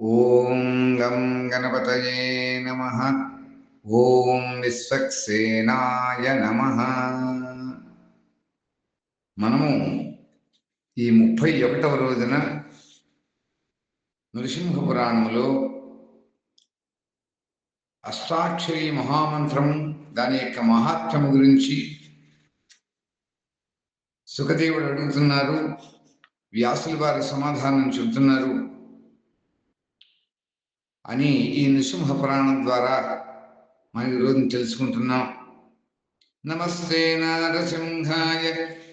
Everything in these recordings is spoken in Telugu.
ఓం గం గణపతయే నమ. ఓం విశ్వక్సేనాయ నమ. మనము ఈ ముప్పై ఒకటవ రోజున నృసింహ పురాణంలో అష్టాక్షరి మహామంత్రం దాని యొక్క మహాత్మ్యం గురించి సుఖదేవుడు అడుగుతున్నారు వ్యాసుల వారి సమాధానం చెబుతున్నారు. అని ఈ నృసింహ పురాణం ద్వారా మనం ఈరోజు తెలుసుకుంటున్నాం. నమస్తే నారసింహాయ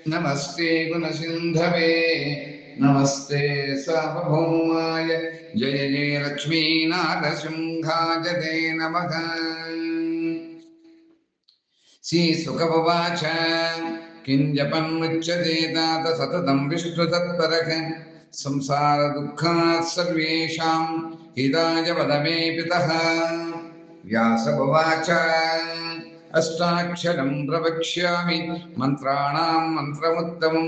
నమస్తే గుణసింధవే నమస్తే సార్వభౌమాయ జయ జయ లక్ష్మీ నారసింహాయ దే నమ. శ్రీ శ్రీసుఖవాచ కింజపన్ముచ్యతే తాత సతతం విష్ణుతత్పరః సంసార దుఃఖాత్ సర్వేషాం हिदाय वदमे पितः व्यासभुवाच अष्टाक्षरं प्रवक्ष्यामि। मन्त्राणां मन्त्रमुत्तमं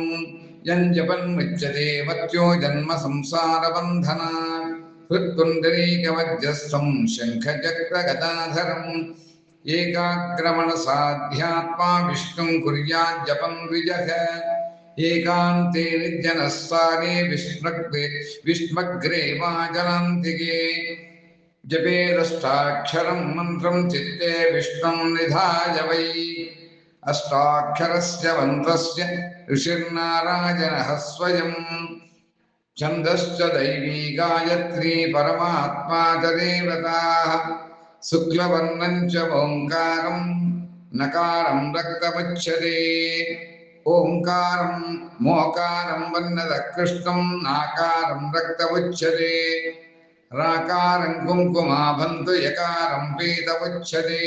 यञ्जपन्मुच्यते मत्यो जन्म संसारबन्धना हृत्पुण्डरीकवज्रस्थं शङ्खचक्रगदाधरम्। एकाग्रमणसाध्यात्मा विष्णुं कुर्याज्जपं द्विजः। ఏకాంతే నిర్జనస్థానే విష్ణగ్రే విష్మగ్రే వాజనాంతికే జపేదష్టాక్షరం మంత్రం చిత్తే విష్ణుం నిధాయ వై అష్టాక్షరస్య మంత్రస్య ఋషిర్నారాయణः స్వయం ఛందశ్చ దైవీ గాయత్రీ పరమాత్మా చ దేవతాः శుక్లవర్ణం చ ఓంకారం నకారం రక్తముచ్యతే ఓంకారం మోకారం వన్నద కృష్ణం నాకారం రక్తముచ్యతే రాకారం కుంకుమాభంతు యకారం పీతముచ్యతే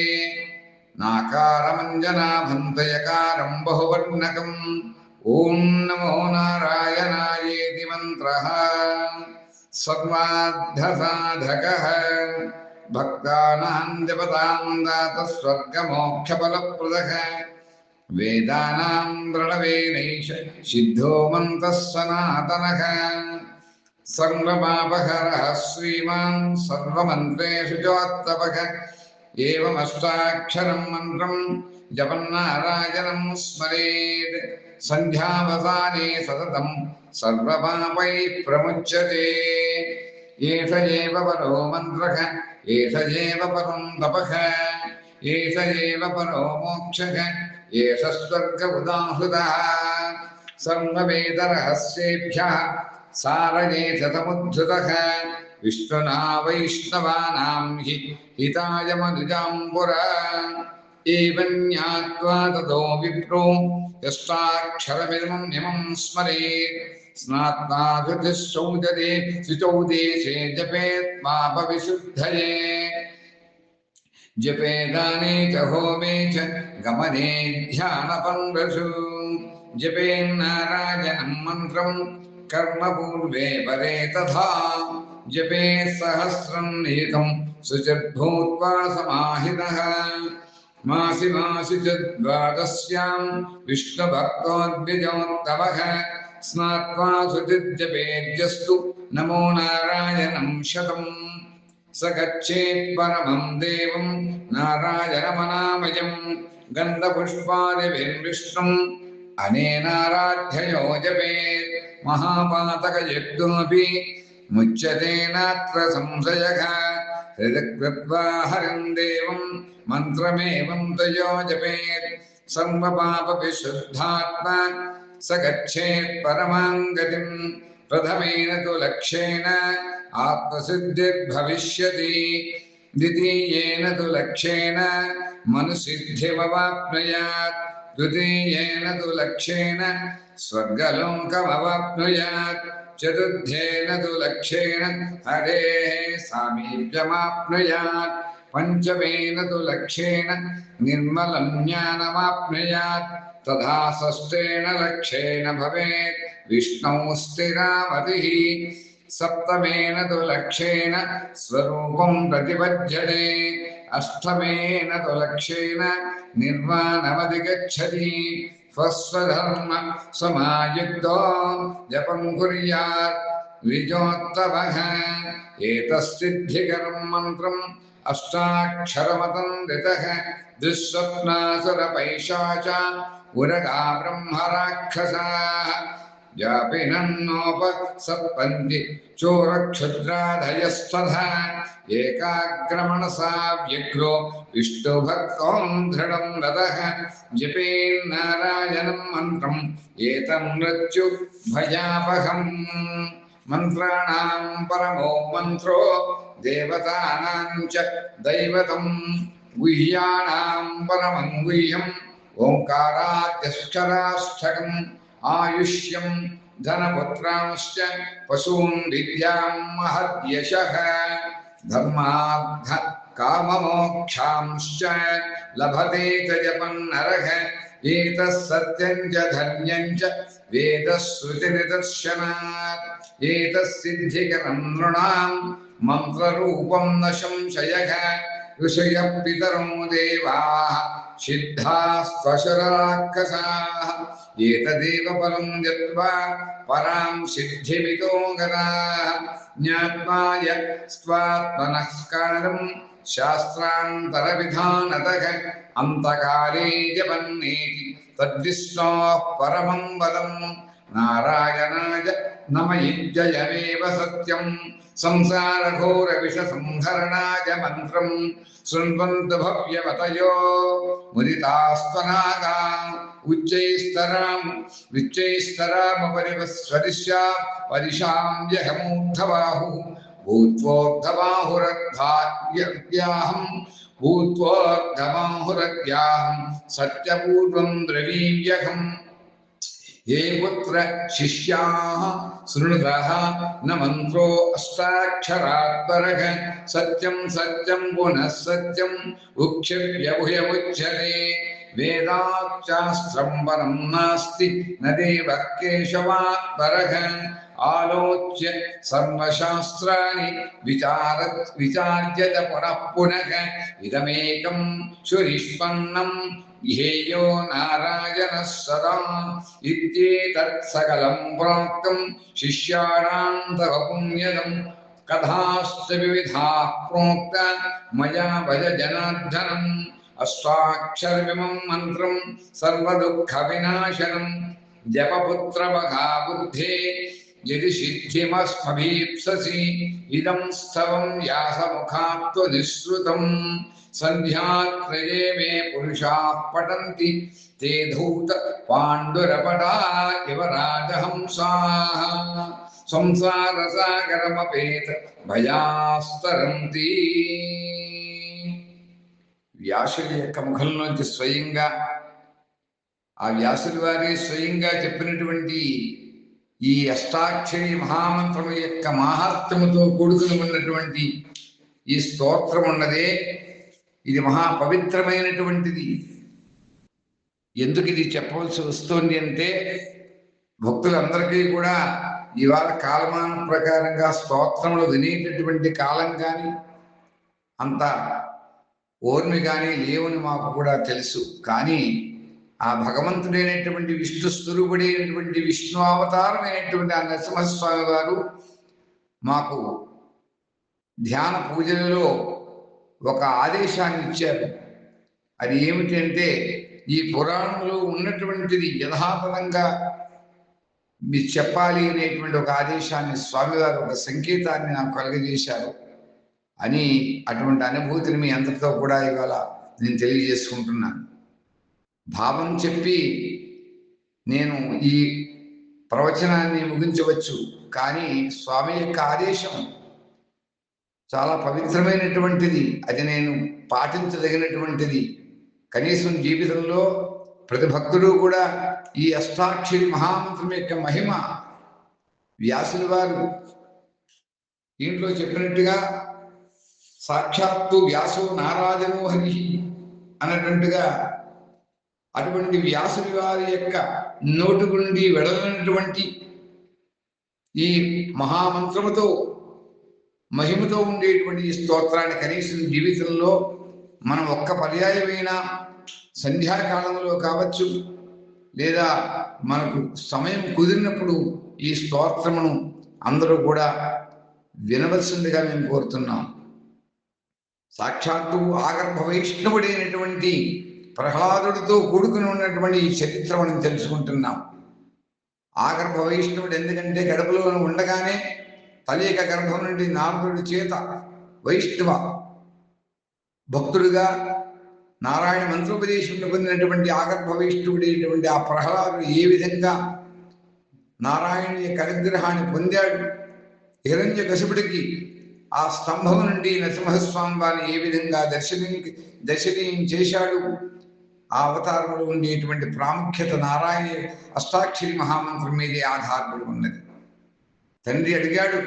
నాకారమంజనాభంతు యకారం బహువర్ణకం. ఓం నమో నారాయణాయేతి మంత్రః. సర్వార్థసాధకः. భక్తానాం జపతాం దాత స్వర్గమోక్షఫలప్రదః వేదానాం ప్రణవేనైష సిద్ధో మంత్రः సనాతనः సర్వపాపహరः శ్రీమాన్ సర్వమంత్రేషు చోత్తపః ఏమష్టాక్షరం మంత్రం జపన్నారాయణం స్మరేత్ సంధ్యావసానే సతతం సర్వపాపై ప్రముచ్యతే ఏష ఏవ పరో మంత్రః ఏష ఏవ పరం తపః ఏష ఏవ పరో మోక్షః एष स्वर्गमुदाहृतः सर्ववेदरहस्येभ्यः सारजेशतमुद्धृतः विष्णुना वैष्णवानां हि हिताय मनुजाम्बुर। एवं ज्ञात्वा ततो विप्रो यष्टाक्षरमिमं निमं स्मरेत् स्नात्वा शुचौ देशे जपेत्मा पापविशुद्धये जपे जपेदाने च होमे च गमने ध्यानपङ्गसु जपेन्नारायणं मन्त्रं कर्मपूर्वे परे तथा जपे सहस्रं निहितं सुचिद्भूत्वा समाहितः मासि मासि च द्वादश्यां विष्णुभक्तोद्विजोत्तमः स्नात्वा सुचिज्जपेद्यस्तु नमो नारायणं शतम् శతం పరమం దేవం నారాయణమనామయం గంధపుష్పాదివిర్విష్ణుం అనేనారాధ్యయో జపేత్ మహాపాతకయజ్ఞోపి ముచ్యతే నాత్ర సంశయ హృదకృత్వా హరిం దేవం మంత్రమేవం తయో జపేత్ సర్వపాపవిశుద్ధాత్మా స గచ్చేత్ పరమాం ప్రథమేన తు లక్ష్యేణ आत्मसिद्धिर्भविष्यति द्वितीय तो लक्ष्येन मनुसिद्धिमवाप्नुयात्। द्वितीयेन तो लक्ष्येन स्वर्गलोकमवाप्नुयात्। चतुर्थेन तु लक्ष्येण हरेः सामीप्यमाप्नुयात्। पञ्चमेन तु लक्ष्येण निर्मलं ज्ञानमाप्नुयात्। तथा षष्ठेन लक्ष्येण भवेत्। विष्णौ स्थिरामतिः सप्तमेन तु लक्षेण स्वरूपं प्रतिपद्यते। अष्टमेन तु लक्षेण निर्वाणमधिगच्छति। स्वस्वधर्म समायुक्तो जपं कुर्यात्। द्विजोत्तमः। एतस्सिद्धिकरं मन्त्रम् अष्टाक्षरमतन्दितः दुःस्वप्नासुरपैशाच। उरगा ब्रह्मराक्षसाः। వ్యాపినన్నోపసర్పంతి చోరక్షుద్రాధయస్తథా ఏకాగ్రమణసా వ్యగ్రో విష్ణుభక్తోం దృఢం రథः జపేన్నారాయణం మంత్రం ఏతం మృత్యు భయాపహం మంత్రాణాం పరమో మంత్రో దేవతానాం చ దైవతం గుహ్యానాం పరమం గుహ్యం ఓంకారాద్యక్షరాష్టకం आयुष्यम् धनपुत्रांश्च पशून् दिव्याम् महद्यशः, धर्माद्ध काममोक्षांश्च लभते च जपन्नरः एतः सत्यं च धन्यं च वेदश्रुतिनिदर्शनात्। श्रुतिनिदर्शनात् एतस्सिद्धिकरम् नृणां मन्त्ररूपं न संशयः, ऋषयः पितरो देवाः సిద్ధాస్త్వశరాక్కసాः ఏతదేవ పరం జత్వా పరాం సిద్ధిమితో గతాः జ్ఞాత్వాయ స్వాత్మనః కారణం శాస్త్రాంతరవిధానతః అంతకాలే జపన్నేతి తద్విష్ణోః పరమం బలం. నారాయణాయ नम युञ्जयमेव सत्यं। संसारघोरविषसंहरणाय मन्त्रं शृण्वन्तु भव्यवतयो। मुदितास्त्वनागा उच्चैस्तराम् उच्चैस्तरामुपरिवस्वरिष्या परिशां यहमूर्धबाहुः भूत्वोर्धबाहुरद्धार्यहं भूत्वोर्धबाहुरद्याहं सत्यपूर्वं द्रवीव्यहम् ये पुत्र शिष्या शुणुत न मंत्रो अष्टाक्षरात्पर। सत्यम सत्यम पुनः सत्यम उक्षिप्य भूयमुच्यते वेदाक्षास्त्रं वरं नास्ति, न देवः केशवात्परः। आलोच्य सर्वशास्त्राणि विचार विचार्य च पुनः पुनः इदमेकं शुरिष्पन्नं ध्येयो नारायणः सदा इत्येतत् सकलं प्राप्तं शिष्याणां तव पुण्यदम् कथाश्च विविधा प्रोक्त मया भज जनार्दनम् अस्वाक्षरमिमं मन्त्रं सर्वदुःखविनाशनम् जपपुत्रमघा बुद्धे यदि सिद्धिमस्मभीप्ससि इदं स्तवं यासमुखात्वनिःसृतम् सन्ध्यात्रये मे पुरुषाः पठन्ति ते धूत पाण्डुरपटा इव राजहंसाः। संसारसागरमपेत భయాస్తరంతి వ్యాసుడి యొక్క ముఖంలోంచి స్వయంగా ఆ వ్యాసుడి వారి స్వయంగా చెప్పినటువంటి ఈ అష్టాక్షరి మహామంత్రము యొక్క మాహాత్మ్యముతో కూడుకుని ఉన్నటువంటి ఈ స్తోత్రం ఉన్నదే. ఇది మహా పవిత్రమైనటువంటిది ఎందుకు ఇది చెప్పవలసి వస్తుంది అంటే భక్తులందరికీ కూడా ఇవాళ కాలమాన ప్రకారంగా స్తోత్రములు వినేటటువంటి కాలం కానీ అంత ఓర్మి కానీ లేవని మాకు కూడా తెలుసు. కానీ ఆ భగవంతుడైనటువంటి విష్ణు స్వరూపుడైనటువంటి విష్ణు అవతారమైనటువంటి ఆ నరసింహస్వామి వారు మాకు ధ్యాన పూజలలో ఒక ఆదేశాన్ని ఇచ్చారు. అది ఏమిటంటే ఈ పురాణంలో ఉన్నటువంటిది యథాతథంగా మీరు చెప్పాలి అనేటువంటి ఒక ఆదేశాన్ని స్వామివారు ఒక సంకేతాన్ని నాకు కలుగజేశారు. అని అటువంటి అనుభూతిని మీ అందరితో కూడా ఇవాళ నేను తెలియజేసుకుంటున్నాను. భావం చెప్పి నేను ఈ ప్రవచనాన్ని ముగించవచ్చు. కానీ స్వామి యొక్క ఆదేశం చాలా పవిత్రమైనటువంటిది. అది నేను పాటించదగినటువంటిది. కనీసం జీవితంలో ప్రతి భక్తుడు కూడా ఈ అష్టాక్షరి మహామంత్రం యొక్క మహిమ వ్యాసుల వారు దీంట్లో చెప్పినట్టుగా సాక్షాత్తు వ్యాసు నారాజను హరి అటువంటి వ్యాసుడి వారి యొక్క నోటి గుండి వెడలినటువంటి ఈ మహామంత్రముతో మహిమతో ఉండేటువంటి ఈ స్తోత్రాన్ని కనీసం జీవితంలో మనం ఒక్క పర్యాయమైన సంధ్యాకాలంలో కావచ్చు లేదా మనకు సమయం కుదిరినప్పుడు ఈ స్తోత్రమును అందరూ కూడా వినవలసిందిగా మేము కోరుతున్నాం. సాక్షాత్తు ఆగర్భ వైష్ణవుడైనటువంటి ప్రహ్లాదుడితో కూడుకుని ఉన్నటువంటి ఈ చరిత్ర మనం తెలుసుకుంటున్నాం. ఆగర్భ వైష్ణవుడు ఎందుకంటే గడపలో ఉండగానే తలేక గర్భం నుండి నారదుడి చేత వైష్ణవ భక్తుడుగా నారాయణ మంత్రోపదేశం పొందినటువంటి ఆగర్భ వైష్ణవుడైనటువంటి ఆ ప్రహ్లాదుడు ఏ విధంగా నారాయణ యొక్క అనుగ్రహాన్ని పొందాడు? హిరణ్య కశిపుడికి ఆ స్తంభం నుండి నరసింహస్వామి వారిని ఏ విధంగా దర్శనం దర్శనీయం చేశాడు? ఆ అవతారంలో ఉండేటువంటి ప్రాముఖ్యత నారాయణ అష్టాక్షరి మహామంత్రం మీదే ఆధారపడి ఉన్నది. తండ్రి అడిగాడు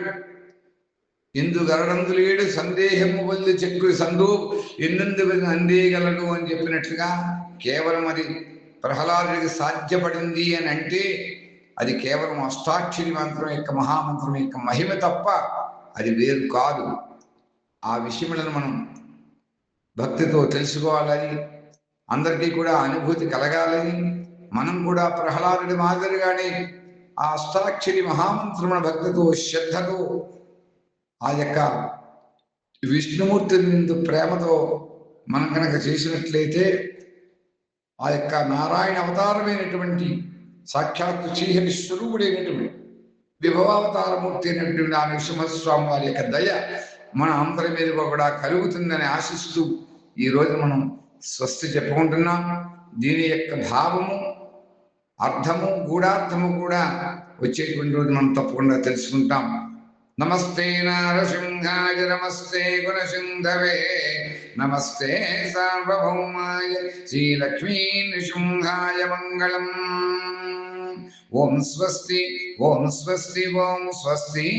ఎందు గరడందులేడు సందేహము వల్లి చెక్కు సందు ఎన్నెందు అందేయగలడు అని చెప్పినట్లుగా కేవలం అది ప్రహ్లాదుడికి సాధ్యపడింది అని అంటే అది కేవలం అష్టాక్షరి మంత్రం యొక్క మహామంత్రం యొక్క మహిమ తప్ప అది వేరు కాదు. ఆ విషయములను మనం భక్తితో తెలుసుకోవాలని అందరికీ కూడా అనుభూతి కలగాలని మనం కూడా ప్రహ్లాదుడి మాదిరిగానే ఆ అష్టాక్షరి మహామంత్రముల భక్తితో శ్రద్ధతో ఆ యొక్క విష్ణుమూర్తి నిందు ప్రేమతో మనం కనుక చేసినట్లయితే ఆ యొక్క నారాయణ అవతారమైనటువంటి సాక్షాత్తు శ్రీహరి స్వరూపుడైనటువంటి విభవావతారమూర్తి అయినటువంటి ఆ నృసింహస్వామి వారి యొక్క దయ మన అందరి మీద కూడా కలుగుతుందని ఆశిస్తూ ఈ రోజు మనం స్వస్తి చెప్పుకుంటున్నాం దీని యొక్క భావము అర్థము గూఢార్థము కూడా వచ్చేటువంటి రోజు మనం తప్పకుండా తెలుసుకుంటాం. నమస్తే నారసింహాయ నమస్తే గుణసింధవే. నమస్తే సార్వభౌమాయ శ్రీలక్ష్మీ నృసింహాయ మంగళం. ఓం స్వస్తి ఓం స్వస్తి ఓం స్వస్తి.